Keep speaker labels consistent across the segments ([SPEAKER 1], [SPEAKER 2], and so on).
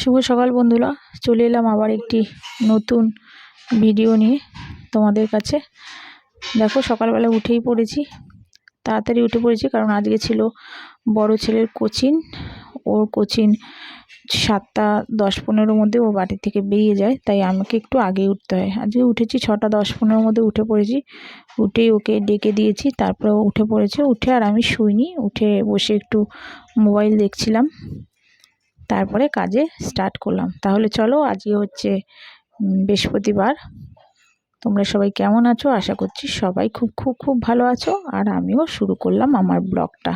[SPEAKER 1] শুভ সকাল বন্ধুরা। চলে এলাম আবার একটি নতুন ভিডিও নিয়ে তোমাদের কাছে। দেখো সকালবেলা উঠেই পড়েছি। তাড়াতাড়ি উঠে পড়েছি কারণ আজকে ছিল বড় ছেলের কোচিং ওর কোচিং সাতটা দশ পনেরোর মধ্যে ও বাড়ি থেকে বেরিয়ে যায়, তাই আমাকে একটু আগে উঠতে হয়। আজকে উঠেছি ছটা দশ পনেরোর মধ্যে উঠে পড়েছি। উঠেই ওকে ডেকে দিয়েছি, তারপরে ও উঠে পড়েছে। উঠে আর আমি শুইনি, উঠে বসে একটু মোবাইল দেখছিলাম। তারপরে কাজে স্টার্ট করলাম। তাহলে চলো আজকে হচ্ছে বৃহস্পতিবার। তোমরা সবাই কেমন আছো? আশা করছি সবাই খুব খুব খুব ভালো আছো। আর আমিও শুরু করলাম আমার ব্লগটা।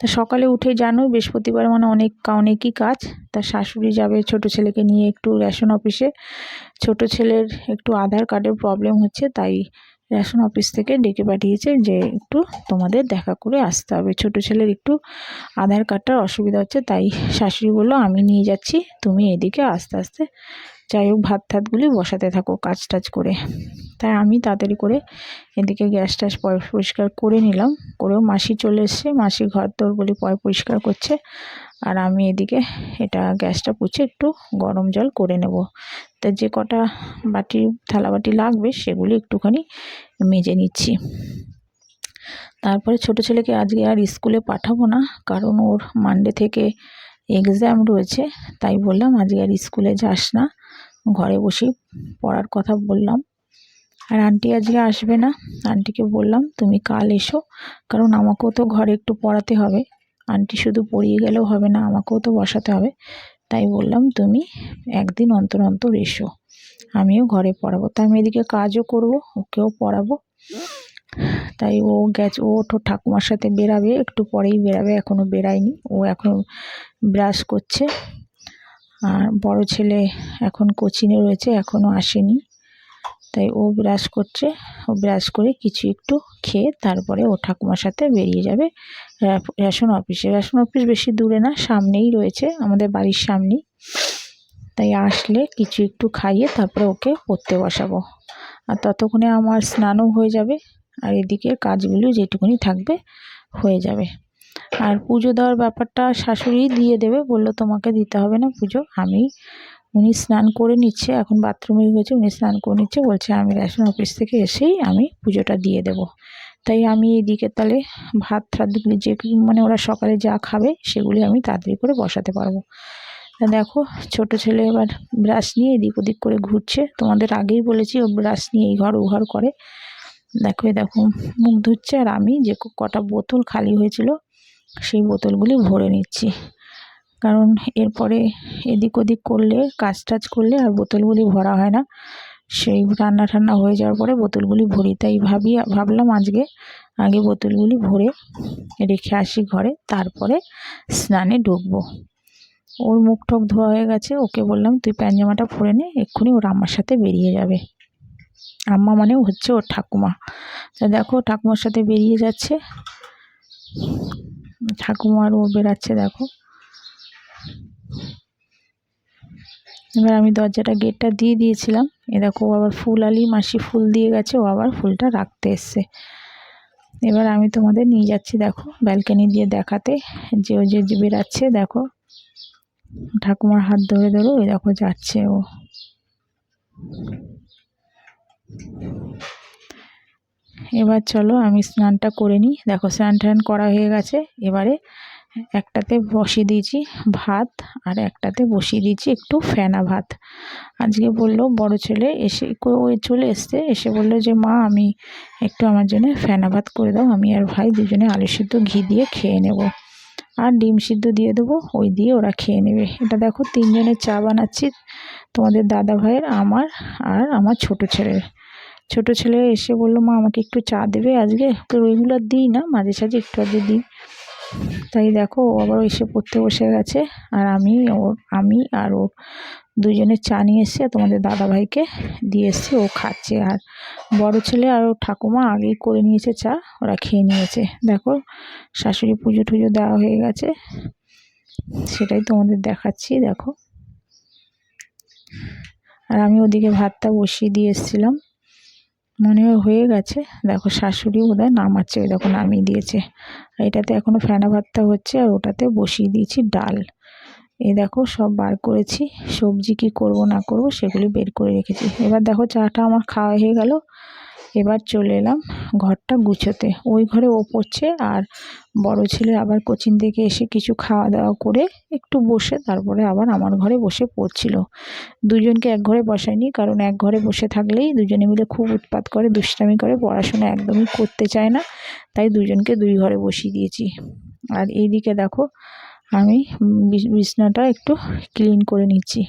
[SPEAKER 1] তা সকালে উঠে জানো, বৃহস্পতিবার মানে অনেক, অনেকই কাজ। তা শাশুড়ি যাবে ছোট ছেলেকে নিয়ে একটু রেশন অফিসে ছোট ছেলের একটু আধার কার্ডের প্রবলেম হচ্ছে, তাই রেশন অফিস থেকে ডেকে পাঠিয়েছে যে একটু তোমাদের দেখা করে আসতে হবে। ছোট ছেলের একটু আধার কার্ডটার অসুবিধা হচ্ছে, তাই শাশুড়ি বলল, আমি নিয়ে যাচ্ছি, তুমি এদিকে আস্তে আস্তে যাই হোক, ভাত ঠাতগুলি বসাতে থাকো কাজ টাজ করে। তাই আমি তাড়াতাড়ি করে এদিকে গ্যাস ট্যাস পরিষ্কার করে নিলাম। করেও মাসি চলে এসছে, মাসি ঘর তোরগুলি পয়, পরিষ্কার করছে। আর আমি এদিকে এটা গ্যাসটা পুছে একটু গরম জল করে নেব। তা যে কটা বাটি, থালা বাটি লাগবে সেগুলি একটুখানি মেজে নিচ্ছি। তারপরে ছোট ছেলেকে আজকে আর স্কুলে পাঠাবো না, কারণ ওর মানডে থেকে এক্সাম রয়েছে, তাই বললাম আজকে আর স্কুলে যাস না, ঘরে বসেই পড়ার কথা বললাম। আর আন্টি আজকে আসবে না, আন্টিকে বললাম তুমি কাল এসো, কারণ আমাকেও তো ঘরে একটু পড়াতে হবে। আন্টি শুধু পড়িয়ে গেলেও হবে না, আমাকেও তো বসাতে হবে। তাই বললাম, তুমি একদিন অন্তর অন্তর এসো। আমিও ঘরে পড়াবো। তা আমি এদিকে কাজও করব, ওকেও পড়াবো। তাই ও গেছে, ও তো ঠাকুমার সাথে বেরাবে একটু পরেই বেরাবে এখনও বেরায়নি ও এখন ব্রাশ করছে। আর বড় ছেলে এখন কোচিংয়ে রয়েছে এখনও আসেনি। তাই ও ব্রাশ করছে। ও ব্রাশ করে কিছু একটু খেয়ে তারপরে ও ঠাকুমার সাথে বেরিয়ে যাবে। রেশন অফিসে রেশন অফিস বেশি দূরে না, সামনেই রয়েছে আমাদের বাড়ির সামনেই। তাই আসলে কিছু একটু খাইয়ে তারপরে ওকে পড়তে বসাবো। আর ততক্ষণে আমার স্নানও হয়ে যাবে। আর এদিকের কাজগুলো যেটুকুনি থাকবে হয়ে যাবে। আর পুজো দেওয়ার ব্যাপারটা শাশুড়ি দিয়ে দেবে, বলল তোমাকে দিতে হবে না পুজো। আমি উনি স্নান করে নিচ্ছে, এখন বাথরুমে হয়েছে, উনি স্নান করে নিচ্ছে, বলছে আমি রেশন অফিস থেকে এসেই আমি পুজোটা দিয়ে দেব। তাই আমি এদিকে তাহলে ভাত ঠাতগুলি যে মানে ওরা সকালে যা খাবে সেগুলি আমি তাড়াতাড়ি করে বসাতে পারব। দেখো, ছোট ছেলে এবার ব্রাশ নিয়ে এদিক ওদিক করে ঘুরছে। তোমাদের আগেই বলেছি ও ব্রাশ নিয়ে এই ঘর ও ঘর করে। দেখো এ দেখো, মুখ ধুচ্ছে আর আমি যে কটা বোতল খালি হয়েছিল, সেই বোতলগুলি ভরে নিচ্ছি। কারণ এরপরে এদিক ওদিক করলে কাজ টাজ করলে আর বোতলগুলি ভরা হয় না। সেই রান্না ঠান্না হয়ে যাওয়ার পরে বোতলগুলি ভরি। তাই ভাবি, ভাবলাম আজকে, আগে বোতলগুলি ভরে রেখে আসি ঘরে, তারপরে স্নানে ঢুকবো। ওর মুখ ঠোক ধোয়া হয়ে গেছে, ওকে বললাম, তুই প্যান জামাটা পরে নে, এক্ষুনি ওর আমার সাথে বেরিয়ে যাবে। আম্মা মানে হচ্ছে ওর ঠাকুমা। তা দেখো, ঠাকুমার সাথে বেরিয়ে যাচ্ছে। ঠাকুমার ও বেরাচ্ছে দেখো। এবার আমি দরজাটা গেটটা দিয়ে দিয়েছিলাম। এ দেখো আবার ফুল আলি, মাসি ফুল দিয়ে গেছে, ও আবার ফুলটা রাখতে এসছে। এবার আমি তোমাদের নিয়ে যাচ্ছি, দেখো, ব্যালকানি দিয়ে দেখাতে। যে ও যে বেরাচ্ছে দেখো, ঠাকুমার হাত ধরে ধরে ওই দেখো যাচ্ছে ও। এবার চলো, আমি স্নানটা করে নিই। দেখো স্নান টান করা হয়ে গেছে। এবারে একটাতে বসিয়ে দিয়েছি ভাত আর একটাতে বসিয়ে দিয়েছি একটু ফেনা ভাত। আজকে বলল বড় ছেলে এসে ওই চলে এসছে, এসে বলল যে, মা, আমি একটু আমার জন্য ফেনা ভাত করে দাও, আমি আর ভাই দুজনে আলু সিদ্ধ ঘি দিয়ে খেয়ে নেব। আর ডিম সিদ্ধ দিয়ে দেবো, ওই দিয়ে ওরা খেয়ে নেবে। এটা দেখো তিনজনের চা বানাচ্ছি, তোমাদের দাদা ভাইয়ের, আমার আর আমার ছোট ছেলের। ছোট ছেলে এসে বলল, মা, আমাকে একটু চা দেবে আজকে? তো রেগুলার দিই না, মাঝে সাঝে একটু আধে দিই। তাই দেখো, ও আবার এসে পড়তে বসে গেছে। আর আমি, ওর, আমি আর ও দুজনে চা নিয়ে এসছে তোমাদের দাদাভাইকে দিয়ে এসছি, ও খাচ্ছে। আর বড় ছেলে আর ও ঠাকুমা আগেই করে নিয়েছে চা, ওরা খেয়ে নিয়েছে। দেখো, শাশুড়ি পুজো টুজো দেওয়া হয়ে গেছে। সেটাই তোমাদের দেখাচ্ছি, দেখো। আর আমি ওদিকে ভাতটা বসিয়ে দিয়ে এসেছিলাম। মনে হয় গেছে। দেখো শাশুড়ি বোধ হয় নামাচ্ছে ওই দেখো নামিয়ে দিয়েছে। আর এটাতে এখনও ফেনা ভাতটা হচ্ছে আর ওটাতে বসিয়ে দিয়েছি ডাল। এই দেখো সব বার করেছি, সবজি কি করব না করব সেগুলি বের করে রেখেছি। এবার দেখো চাটা আমার খাওয়া হয়ে গেল। এবার চলে এলাম ঘরটা গুছোতে। ওই ঘরে ও পড়ছে আর বড় ছেলে আবার কোচিং থেকে এসে কিছু খাওয়া দাওয়া করে একটু বসে, তারপরে আবার আমার ঘরে বসে পড়ছিল। দুজনকে এক ঘরে বসায়নি, কারণ এক ঘরে বসে থাকলেই দুজনে মিলে খুব উৎপাত করে, দুষ্টামি করে, পড়াশোনা একদমই করতে চায় না, তাই দুজনকে দুই ঘরে বসিয়ে দিয়েছি। আর এইদিকে দেখো আমি বিছ- বিছনাটা একটু ক্লিন করে নিচ্ছি।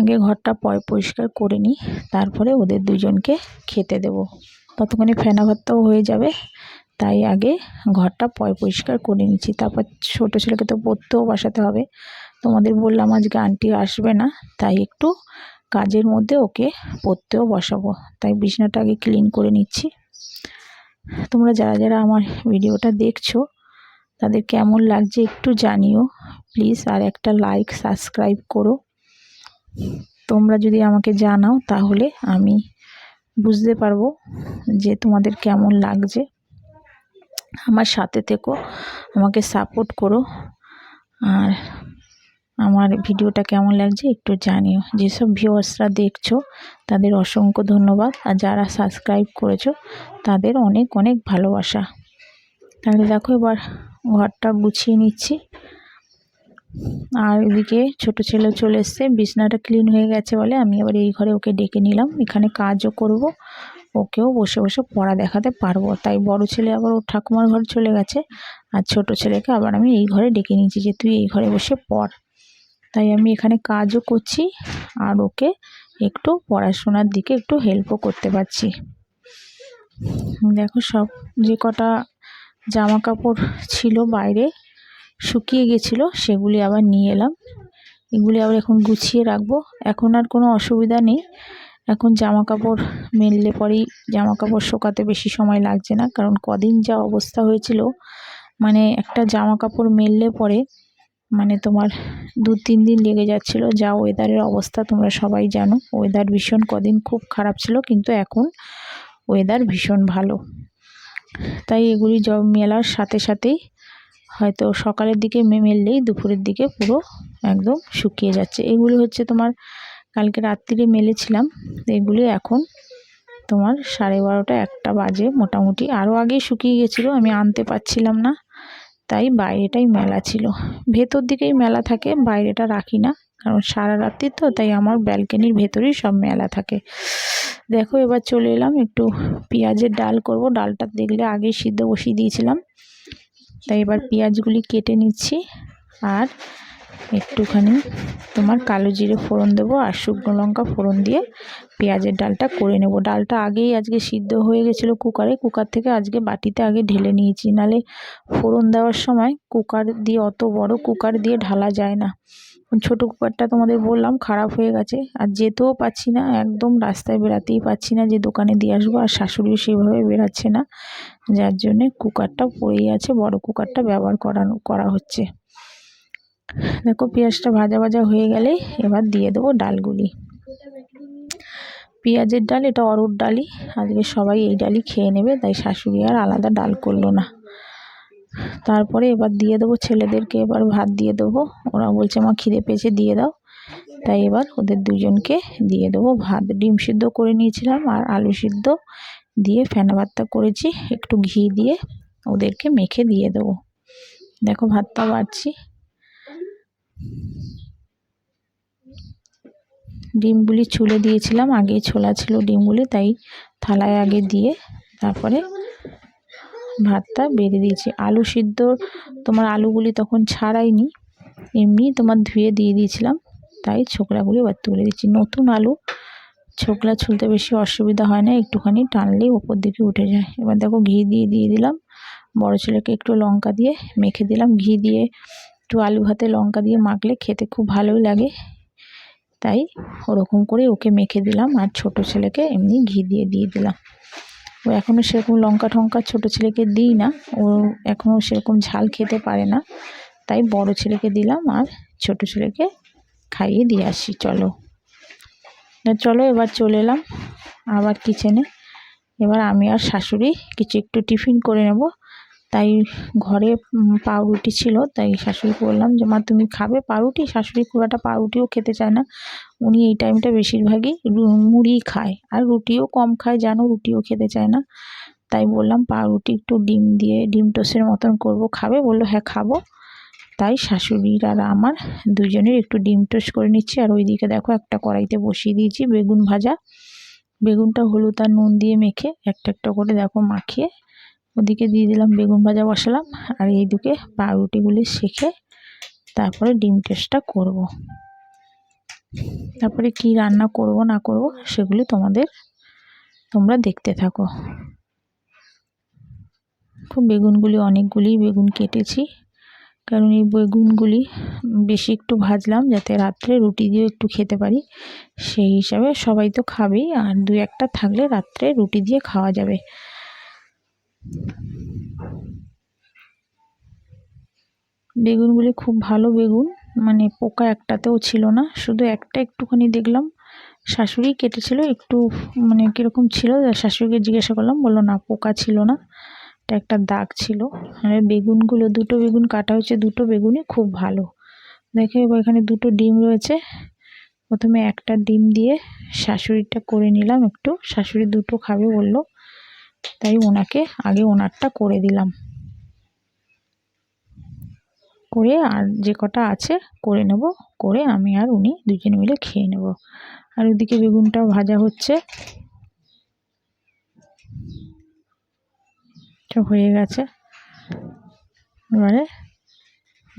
[SPEAKER 1] আগে ঘরটা পয়, পরিষ্কার করে নিই, তারপরে ওদের দুজনকে খেতে দেব। ততক্ষণে ফেনা ভাতটাও হয়ে যাবে, তাই আগে ঘরটা পয়, পরিষ্কার করে নিচ্ছি। তারপর ছোটো ছেলেকে তো পড়তেও বসাতে হবে। তোমাদের বললাম আজকে আন্টি আসবে না, তাই একটু কাজের মধ্যে ওকে পড়তেও বসাবো। তাই বিছনাটা আগে ক্লিন করে নিচ্ছি। তোমরা যারা যারা আমার ভিডিওটা দেখছ, তাদের কেমন লাগছে একটু জানিও। প্লিজ আর একটা লাইক সাবস্ক্রাইব করো। তোমরা যদি আমাকে জানাও, তাহলে আমি বুঝতে পারব যে তোমাদের কেমন লাগছে। আমার সাথে থেকো, আমাকে সাপোর্ট করো। আর আমার ভিডিওটা কেমন লাগছে একটু জানিও। যেসব ভিউয়ার্সরা দেখছ, তাদের অসংখ্য ধন্যবাদ। আর যারা সাবস্ক্রাইব করেছ, তাদের অনেক অনেক ভালোবাসা। তাহলে দেখো এবার ঘরটা গুছিয়ে নিচ্ছি। আর এদিকে ছোট ছেলে চলে এসছে। বিছনাটা ক্লিন হয়ে গেছে বলে আমি আবার এই ঘরে ওকে ডেকে নিলাম। এখানে কাজও করব। ওকেও বসে বসে পড়া দেখাতে পারব। তাই বড় ছেলে আবার ওর ঠাকুমার ঘর চলে গেছে। আর ছোট ছেলেকে আবার আমি এই ঘরে ডেকে নিয়েছি যে তুই এই ঘরে বসে পড়। তাই আমি এখানে কাজও করছি আর ওকে একটু পড়াশোনার দিকে একটু হেল্পও করতে পারছি। দেখো সব যে কটা জামা কাপড় ছিল বাইরে শুকিয়ে গেছিল, সেগুলি আবার নিয়ে এলাম। এগুলি আবার এখন গুছিয়ে রাখব। এখন আর কোনো অসুবিধা নেই। এখন জামা কাপড় মেললে পরেই জামা কাপড় শোকাতে বেশি সময় লাগছে না, কারণ কদিন যা অবস্থা হয়েছিল মানে একটা জামা কাপড় মেললে পরে মানে তোমার দু তিন দিন লেগে যাচ্ছিল। যা ওয়েদারের অবস্থা, তোমরা সবাই জানো। ওয়েদার ভীষণ কদিন খুব খারাপ ছিল, কিন্তু এখন ওয়েদার ভীষণ ভালো। তাই এগুলি মেলার সাথে সাথেই হয়তো সকালের দিকে মেললেই দুপুরের দিকে পুরো একদম শুকিয়ে যাচ্ছে। এগুলি হচ্ছে তোমার কালকে রাত্রিরে মেলেছিলাম। এগুলি এখন তোমার সাড়ে বারোটা একটা বাজে মোটামুটি। আরও আগেই শুকিয়ে গেছিল, আমি আনতে পারছিলাম না, তাই বাইরেটাই মেলা ছিল। ভেতর দিকেই মেলা থাকে, বাইরেটা রাখি না, কারণ সারা রাত্রি তো, তাই আমার ব্যালকনির ভেতরেই সব মেলা থাকে। দেখো এবার চলে এলাম, একটু পেঁয়াজের ডাল করব। ডালটা দেখলে আগেই সিদ্ধ বসিয়ে দিয়েছিলাম। তাই এবার পেঁয়াজগুলি কেটে নিচ্ছি আর একটুখানি তোমার কালো জিরে ফোড়ন দেবো আর শুকনো লঙ্কা ফোড়ন দিয়ে পেঁয়াজের ডালটা করে নেব। ডালটা আগেই আজকে সিদ্ধ হয়ে গেছিল কুকারে, কুকার থেকে আজকে বাটিতে আগে ঢেলে নিয়েছি। নালে ফোড়ন দেওয়ার সময় কুকার দিয়ে অত বড় কুকার দিয়ে ঢালা যায় না। ছোটো কুকারটা তোমাদের বললাম, খারাপ হয়ে গেছে। আর যেতেও পাচ্ছি না, একদম রাস্তায় বেরাতেই পাচ্ছি না যে দোকানে দিয়ে আসব, আর শাশুড়িও সেভাবে বেরাচ্ছে না। যার জন্যে কুকারটা পড়েই আছে, বড় কুকারটা ব্যবহার করানো, করা হচ্ছে। দেখো পেঁয়াজটা ভাজা ভাজা হয়ে গেলে এবার দিয়ে দেবো ডালগুলি। পেঁয়াজের ডাল, এটা অরুর ডালই। আজকে সবাই এই ডালই খেয়ে নেবে, তাই শাশুড়ি আর আলাদা ডাল করল না। তারপরে এবার দিয়ে দেবো ছেলেদেরকে, এবার ভাত দিয়ে দেবো। ওরা বলছে, মা, খিদে পেয়েছে, দিয়ে দাও। তাই এবার ওদের দুজনকে দিয়ে দেবো ভাত। ডিম সিদ্ধ করে নিয়েছিলাম আর আলু সিদ্ধ দিয়ে ফেনা ভাতটা করেছি। একটু ঘি দিয়ে ওদেরকে মেখে দিয়ে দেবো। দেখো, ভাতটা বাড়ছি। ডিমগুলি ছুলে দিয়েছিলাম। আগেই ছোলা ছিল ডিমগুলি, তাই থালায় আগে দিয়ে তারপরে ভাতটা বেড়ে দিয়েছি। আলু সিদ্ধ তোমার আলুগুলি তখন ছাড়াইনি, এমনি তোমার ধুয়ে দিয়ে দিয়েছিলাম, তাই ছোকরাগুলি এবার তুলে দিচ্ছি। নতুন আলু ছোকলা ছুলতে বেশি অসুবিধা হয় না, একটুখানি টানলেই ওপর দিকে উঠে যায়। এবার দেখো ঘি দিয়ে দিয়ে দিলাম, বড় ছেলেকে একটু লঙ্কা দিয়ে মেখে দিলাম। ঘি দিয়ে একটু আলু ভাতে লঙ্কা দিয়ে মাখলে খেতে খুব ভালোই লাগে, তাই ওরকম করে ওকে মেখে দিলাম। আর ছোট ছেলেকে এমনি ঘি দিয়ে দিয়ে দিলাম। ও এখনও সেরকম লঙ্কা টঙ্কা ছোটো ছেলেকে দিই না। ও এখনও সেরকম ঝাল খেতে পারে না। তাই বড় ছেলেকে দিলাম আর ছোট ছেলেকে খাইয়ে দিয়ে আসি। চলো। চলো এবার চলে এলাম আবার কিচেনে এবার আমি আর শাশুড়ি কিছু একটু টিফিন করে নেব। তাই ঘরে পাউরুটি ছিল, তাই শাশুড়িকে বললাম যে, মা, তুমি খাবে পাউরুটি? শাশুড়ি খুব একটা পাউরুটিও খেতে চায় না। উনি এই টাইমটা বেশিরভাগই মুড়ি খায়, আর রুটিও কম খায় জানো রুটিও খেতে চায় না। তাই বললাম, পাউরুটি একটু ডিম দিয়ে, ডিম টোস্টের মতন করব। খাবে? বলল হ্যাঁ খাব। তাই শাশুড়ির আর আমার দুজনের একটু ডিম টোস্ট করে নিচ্ছি। আর ওইদিকে দেখো, একটা কড়াইতে বসিয়ে দিয়েছি বেগুন ভাজা। বেগুনটা হলুদ আর নুন দিয়ে মেখে, একটা একটা করে দেখো মাখিয়ে ওদিকে দিয়ে দিলাম বেগুন ভাজা বসালাম আর এই দিকে পাউরুটিগুলি শেখে তারপরে ডিম টোস্টটা করব। তারপরে কি রান্না করব না করব সেগুলি তোমাদের তোমরা দেখতে থাকো। খুব বেগুনগুলি অনেকগুলি বেগুন কেটেছি কারণ এই বেগুনগুলি বেশি একটু ভাজলাম যাতে রাত্রে রুটি দিয়েও একটু খেতে পারি। সেই হিসাবে সবাই তো খাবেই আর দু একটা থাকলে রাত্রে রুটি দিয়ে খাওয়া যাবে। বেগুনগুলি খুব ভালো বেগুন মানে পোকা একটাতেও ছিল না, শুধু একটা একটুখানি দেখলাম, শাশুড়ি কেটেছিল একটু মানে কীরকম ছিল, শাশুড়িকে জিজ্ঞাসা করলাম, বলল না, পোকা ছিল না, এটা একটা দাগ ছিল। আর বেগুনগুলো, দুটো বেগুন কাটা হয়েছে, দুটো বেগুনই খুব ভালো। দেখে এখানে দুটো ডিম রয়েছে, প্রথমে একটা ডিম দিয়ে শাশুড়িটা করে নিলাম একটু, শাশুড়ি দুটো খাবে বলল। তাই ওনাকে আগে ওনারটা করে দিলাম। করে আর যে কটা আছে করে নেব, করে আমি আর উনি দুজনে মিলে খেয়ে নেব। আর ওদিকে বেগুনটাও ভাজা হচ্ছে। হয়ে গেছে। এবারে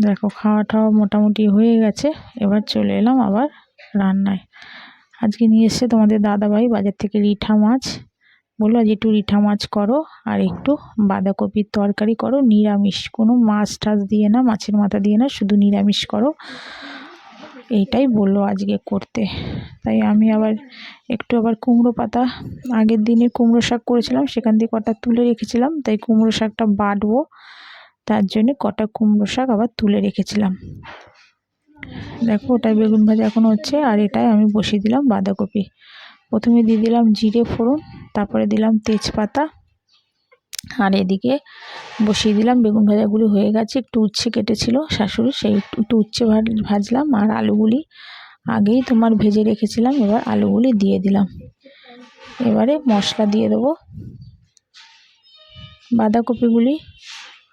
[SPEAKER 1] দেখো খাওয়া টাওয়া মোটামুটি হয়ে গেছে। এবার চলে এলাম আবার রান্নায়। আজকে নিয়ে এসছে তোমাদের দাদাভাই, বাজার থেকে রিঠা মাছ। বলল আজ একটু রিঠা মাছ করো আর একটু বাঁধাকপির তরকারি করো, নিরামিষ। কোনো মাছ টাছ দিয়ে না, মাছের মাথা দিয়ে না, শুধু নিরামিষ করো। এইটাই বলল আজকে করতে। তাই আমি আবার একটু আবার কুমড়ো পাতা, আগের দিনে কুমড়ো শাক করেছিলাম, সেখান থেকে কটা তুলে রেখেছিলাম, তাই কুমড়ো শাকটা বাটবো। তার জন্য কটা কুমড়ো শাক আবার তুলে রেখেছিলাম। দেখো, ওটাই বেগুন ভাজা এখন হচ্ছে, আর এটাই আমি বসিয়ে দিলাম বাঁধাকপি। প্রথমে দিয়ে দিলাম জিরে ফোড়ন তারপরে দিলাম তেজপাতা। আর এদিকে বসিয়ে দিলাম বেগুন ভাজাগুলি হয়ে গেছে। একটু উচ্ছে কেটেছিল শাশুড়ি, সেই একটু উচ্ছে ভাজলাম আর আলুগুলি আগেই তোমার ভেজে রেখেছিলাম, এবার আলুগুলি দিয়ে দিলাম। এবারে মশলা দিয়ে দেবো। বাঁধাকপিগুলি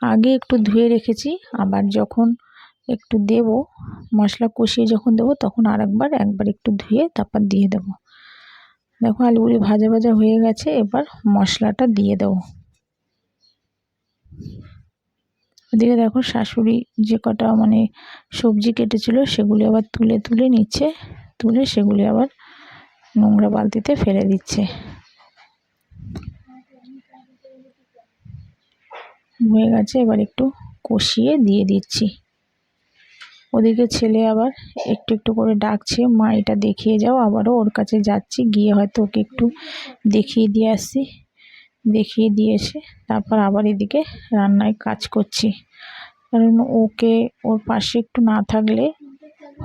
[SPEAKER 1] আগে একটু ধুয়ে রেখেছি, আবার যখন একটু দেব, মশলা কষিয়ে যখন দেবো, তখন আর একবার একবার একটু ধুয়ে তারপর দিয়ে দেবো। দেখো আলুগুলি ভাজা ভাজা হয়ে গেছে, এবার মশলাটা দিয়ে দেবো। ওদিকে দেখো শাশুড়ি যে কটা মানে সবজি কেটেছিল, সেগুলি আবার তুলে তুলে নিচ্ছে, তুলে সেগুলি আবার নোংরা বালতিতে ফেলে দিচ্ছে। হয়ে গেছে, এবার একটু কষিয়ে দিয়ে দিচ্ছি। ওদিকে ছেলে আবার একটু একটু করে ডাকছে, মা, এটা দেখিয়ে যাও, আবারও ওর কাছে যাচ্ছি, গিয়ে হয়তো ওকে একটু দেখিয়ে দিয়ে আসছি। দেখিয়ে দিয়ে এসে তারপর আবার এদিকে রান্নায় কাজ করছি। কারণ ওকে ওর পাশে একটু না থাকলে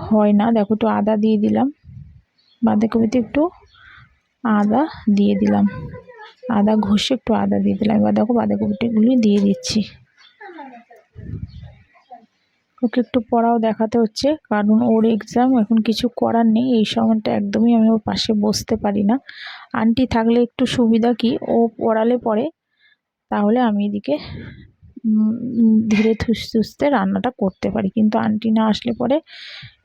[SPEAKER 1] হয় না। দেখো একটু আদা দিয়ে দিলাম, বাঁধাকপিতে একটু আদা দিয়ে দিলাম। আদা ঘষে একটু আদা দিয়ে দিলাম। এবার দেখো বাঁধাকপিগুলি দিয়ে দিচ্ছি। ওকে একটু পড়াও দেখাতে হচ্ছে। কারণ ওর এক্সাম এখন কিছু করার নেই। এই সময়টা একদমই আমি ওর পাশে বসতে পারি না। আন্টি থাকলে একটু সুবিধা কি? ও পড়ালে পরে। তাহলে আমি এদিকে ধীরে সুস্থে রান্নাটা করতে পারি। কিন্তু আন্টি না আসলে পরে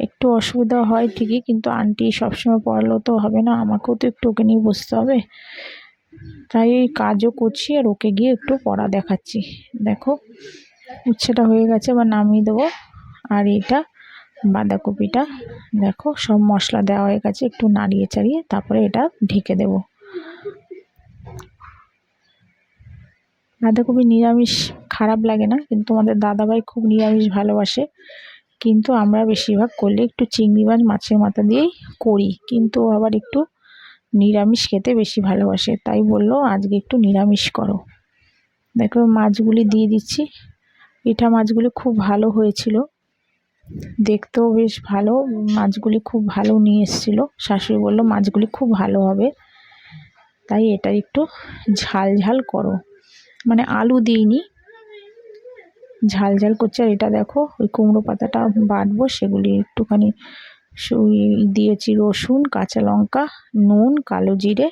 [SPEAKER 1] একটু অসুবিধা হয় ঠিকই। কিন্তু আন্টি সবসময় পড়ালেও তো হবে না। আমাকেও তো একটু ওকে নিয়ে বসতে হবে। তাই কাজও করছি আর ওকে গিয়ে একটু পড়া দেখাচ্ছি। দেখো, উচ্ছেটা হয়ে গেছে বা নামিয়ে দেবো। আর এটা বাঁধাকপিটা। দেখো সব মশলা দেওয়া হয়ে গেছে, একটু নাড়িয়ে চাড়িয়ে তারপরে এটা ঢেকে দেব। বাঁধাকপি নিরামিষ খারাপ লাগে না, কিন্তু আমাদের দাদাভাই খুব নিরামিষ ভালোবাসে। কিন্তু আমরা বেশিরভাগ করলে একটু চিংড়ি মাছ মাছের মাথা দিয়েই করি, কিন্তু আবার একটু নিরামিষ খেতে বেশি ভালোবাসে, তাই বলল আজকে একটু নিরামিষ করো। দেখো মাছগুলি দিয়ে দিচ্ছি। পিঠা মাছগুলি খুব ভালো হয়েছিল। দেখতেও বেশ ভালো। মাছগুলি খুব ভালো নিয়ে এসেছিল। শাশুড়ি বলল, মাছগুলি খুব ভালো হবে। তাই এটা একটু ঝাল ঝাল করো। মানে আলু দিইনি। ঝাল ঝাল করছে। আর এটা দেখো, ওই কুমড়ো পাতাটা বাটবো, সেগুলি একটুখানি দিয়েছি রসুন, কাঁচা লঙ্কা, নুন, কালো জিরে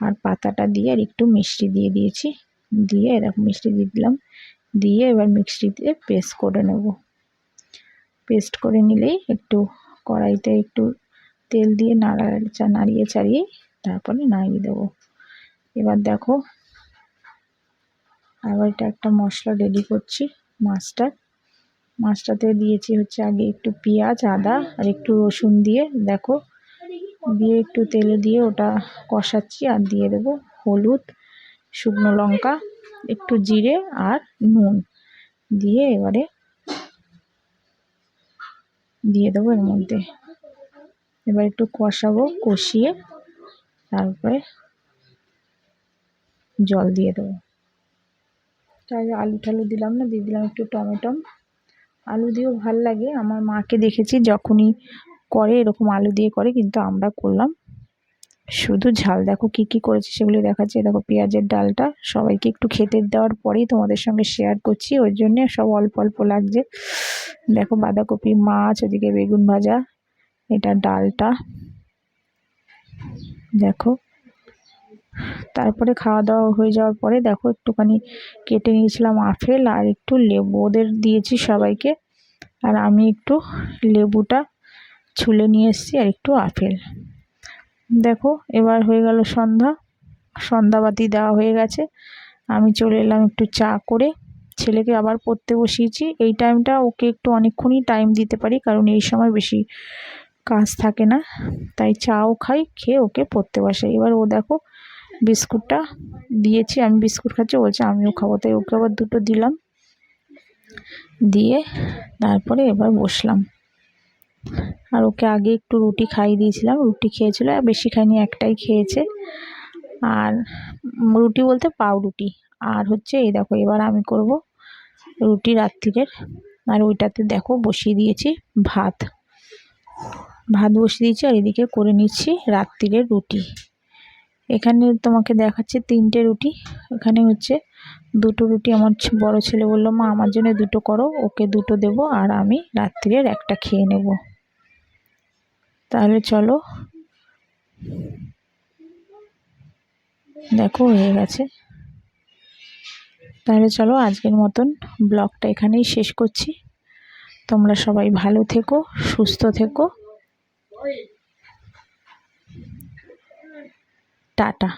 [SPEAKER 1] আর পাতাটা দিয়ে আর একটু মিষ্টি দিয়ে দিয়েছি। দিয়ে এরকম মিষ্টি দিয়ে দিলাম। দিয়ে এবার মিক্সি দিয়ে পেস্ট করে নেব। পেস্ট করে নিলেই একটু কড়াইতে একটু তেল দিয়ে নাড়া নাড়িয়ে চাড়িয়ে তারপরে নাড়িয়ে দেবো। এবার দেখো আবার এটা একটা মশলা রেডি করছি মাছটা। মাছটাতে দিয়েছি হচ্ছে আগে একটু পেঁয়াজ, আদা আর একটু রসুন দিয়ে। দেখো দিয়ে একটু তেলে দিয়ে ওটা কষাচ্ছি আর দিয়ে দেবো হলুদ, শুকনো লঙ্কা, একটু জিরে আর নুন। দিয়ে এবারে দিয়ে দেবো এর মধ্যে। এবার একটু কষাবো, কষিয়ে তারপরে জল দিয়ে দেবো। তাই আলু টালু দিলাম না, দিয়ে দিলাম একটু টমেটম আলু দিয়েও ভালো লাগে। আমার মাকে দেখেছি যখনই করে, এরকম আলু দিয়ে করে, কিন্তু আমরা করলাম শুধু ঝাল দেখো কি কি করেছি সেগুলি দেখাচ্ছি। দেখো পেঁয়াজের ডালটা সবাইকে একটু খেতে দেওয়ার পরেই তোমাদের সঙ্গে শেয়ার করছি। ওই জন্যে সব অল্প অল্প লাগছে। দেখো বাঁধাকপি, মাছ, ওদিকে বেগুন ভাজা, এটা ডালটা। দেখো। তারপরে খাওয়া দাওয়া হয়ে যাওয়ার পরে দেখো একটুখানি কেটে নিয়েছিলাম আপেল আর একটু লেবু। ওদের দিয়েছি সবাইকে। আর আমি একটু লেবুটা ছুলে নিয়ে এসেছি আর একটু আপেল। দেখো, এবার হয়ে গেল সন্ধ্যা। সন্ধ্যাবাতি দেওয়া হয়ে গেছে। আমি চলে এলাম একটু চা করে। ছেলেকে আবার পড়তে বসিয়েছি। এই টাইমটা ওকে একটু অনেকক্ষণই টাইম দিতে পারি, কারণ এই সময় বেশি কাজ থাকে না। তাই চাও খাই, খেয়ে ওকে পড়তে বসে এবার ও দেখো, বিস্কুটটা দিয়েছি। আমি বিস্কুট খাচ্ছি বলছে, আমিও খাব। তাই ওকে আবার দুটো দিলাম। দিয়ে তারপরে এবার বসলাম। আর ওকে আগে একটু রুটি খাইয়ে দিয়েছিলাম, রুটি খেয়েছিল, আর বেশি খাইনি একটাই খেয়েছে। আর রুটি বলতে পাউরুটি। আর হচ্ছে এই দেখো, এবার আমি করব রুটি রাত্রিরের। আর ওইটাতে দেখো বসিয়ে দিয়েছি ভাত। ভাত বসিয়ে দিয়েছি, আর এদিকে করে নিচ্ছি রাত্রিরের রুটি। এখানে তোমাকে দেখাচ্ছে তিনটে রুটি। এখানে হচ্ছে দুটো রুটি আমার বড় ছেলে বলল, মা, আমার জন্য দুটো করো, ওকে দুটো দেবো, আর আমি রাত্রিরের একটা খেয়ে নেব। তাহলে চলো। দেখো, হয়ে গেছে। তাহলে চলো, আজকের মতন ব্লগটা এখানেই শেষ করছি। তোমরা সবাই ভালো থেকো, সুস্থ থেকো। টাটা।